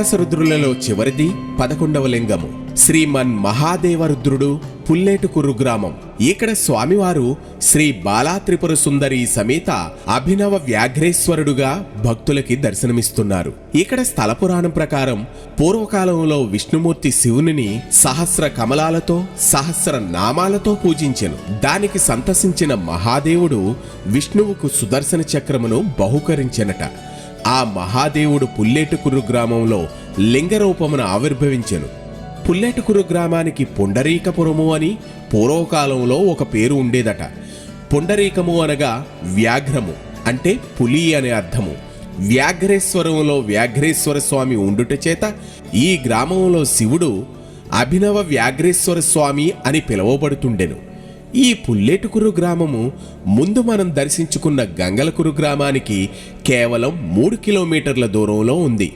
ద్వాదశ రుద్రులలో చివరిది పదకొండవ లింగము. శ్రీమన్ మహాదేవరుద్రుడు పుల్లేటుకుర్రు గ్రామం. ఇక్కడ స్వామివారు శ్రీ బాలా త్రిపుర సుందరి సమేత అభినవ వ్యాఘ్రేశ్వరుడుగా భక్తులకి దర్శనమిస్తున్నారు. ఇక్కడ స్థల పురాణం ప్రకారం పూర్వకాలంలో విష్ణుమూర్తి శివునిని సహస్ర కమలాలతో సహస్ర నామాలతో పూజించెను. దానికి సంతసించిన మహాదేవుడు విష్ణువుకు సుదర్శన చక్రమును బహుకరించెనట. ఆ మహాదేవుడు పుల్లేటుకుర్రు గ్రామంలో లింగరూపమున ఆవిర్భవించెను. పుల్లేటుకురు గ్రామానికి పుండరీకపురము అని పూర్వకాలంలో ఒక పేరు ఉండేదట. పుండరీకము అనగా వ్యాఘ్రము అంటే పులి అనే అర్థము. వ్యాఘ్రేశ్వరంలో వ్యాఘ్రేశ్వర స్వామి ఉండుట చేత ఈ గ్రామంలో శివుడు అభినవ వ్యాఘ్రేశ్వర స్వామి అని పిలువబడుతుండెను. ఈ పుల్లేటుకురు గ్రామము ముందు మనం దర్శించుకున్న గంగలకురు గ్రామానికి కేవలం మూడు కిలోమీటర్ల దూరంలో ఉంది.